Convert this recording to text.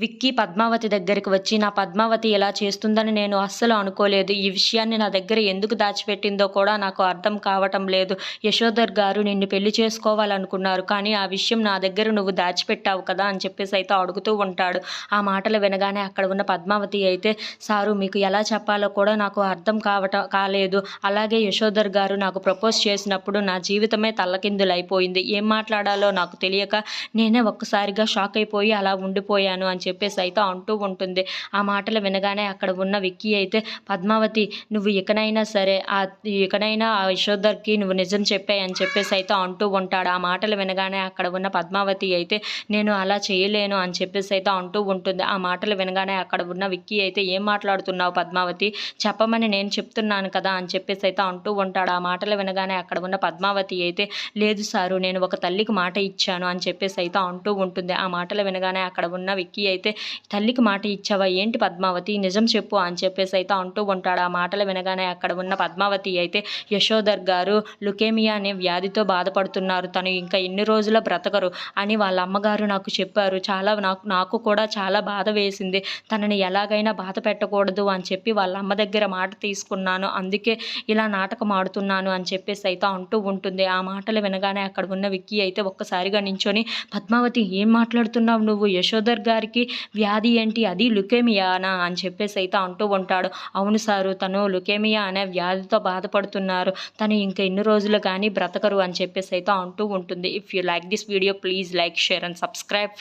విక్కీ పద్మావతి దగ్గరికి వచ్చి నా పద్మావతి ఇలా చేస్తుందని నేను అస్సలు అనుకోలేదు. ఈ విషయాన్ని నా దగ్గర ఎందుకు దాచిపెట్టిందో కూడా నాకు అర్థం కావటం లేదు. యశోధర్ గారు నిన్ను పెళ్ళి చేసుకోవాలనుకున్నారు కానీ ఆ విషయం నా దగ్గర నువ్వు దాచిపెట్టావు కదా అని చెప్పేసి అయితే అడుగుతూ ఉంటాడు. ఆ మాటలు వినగానే అక్కడ ఉన్న పద్మావతి అయితే సారు మీకు ఎలా చెప్పాలో కూడా నాకు అర్థం కావటం కాలేదు. అలాగే యశోధర్ గారు నాకు ప్రపోజ్ చేసినప్పుడు నా జీవితమే తల్లకిందులైపోయింది. ఏం మాట్లాడాలో నాకు తెలియక నేనే ఒక్కసారిగా షాక్ అయిపోయి అలా ఉండిపోయాను అని చెప్పేసి అయితే అంటూ ఉంటుంది. ఆ మాటలు వినగానే అక్కడ ఉన్న విక్కీ అయితే పద్మావతి నువ్వు ఇకనైనా సరే ఆ ఇకనైనా ఆ యశోధర్కి నువ్వు నిజం చెప్పాయి అని చెప్పేసి అయితే అంటూ ఉంటాడు. ఆ మాటలు వినగానే అక్కడ ఉన్న పద్మావతి అయితే నేను అలా చేయలేను అని చెప్పేసి అయితే అంటూ ఉంటుంది. ఆ మాటలు వినగానే అక్కడ ఉన్న విక్కీ అయితే ఏం మాట్లాడుతున్నావు పద్మావతి? చెప్పమని నేను చెప్తున్నాను కదా అని చెప్పేసి అయితే అంటూ ఉంటాడు. ఆ మాటలు వినగానే అక్కడ ఉన్న పద్మావతి అయితే లేదు సారు నేను ఒక తల్లికి మాట ఇచ్చాను అని చెప్పేసి అయితే అంటూ ఉంటుంది. ఆ మాటలు వినగానే అక్కడ ఉన్న విక్కీ అయితే తల్లికి మాట ఇచ్చావా? ఏంటి పద్మావతి? నిజం చెప్పు అని చెప్పేసి అయితే అంటూ ఉంటాడు. ఆ మాటలు వినగానే అక్కడ ఉన్న పద్మావతి అయితే యశోధర్ గారు లుకేమియా అనే వ్యాధితో బాధపడుతున్నారు. తను ఇంకా ఎన్ని రోజుల బ్రతకరు అని వాళ్ళ అమ్మగారు నాకు చెప్పారు. చాలా నాకు నాకు కూడా చాలా బాధ వేసింది. తనని ఎలాగైనా బాధ పెట్టకూడదు అని చెప్పి వాళ్ళ అమ్మ దగ్గర మాట తీసుకున్నాను. అందుకే ఇలా నాటకం ఆడుతున్నాను అని చెప్పేసి అయితే అంటూ ఉంటుంది. ఆ మాటలు వినగానే అక్కడ ఉన్న విక్కీ అయితే ఒక్కసారిగా నించొని పద్మావతి ఏం మాట్లాడుతున్నావు నువ్వు? యశోధర్ గారికి వ్యాధి ఏంటి? అది లుకేమియానా? అని చెప్పేసి అయితే అంటూ ఉంటాడు. అవును సారు తను లుకేమియా అనే వ్యాధితో బాధపడుతున్నారు. తను ఇంకా ఎన్ని రోజులు కానీ బ్రతకరు అని చెప్పేసి అయితే అంటూ ఉంటుంది. If you like this video please like share and subscribe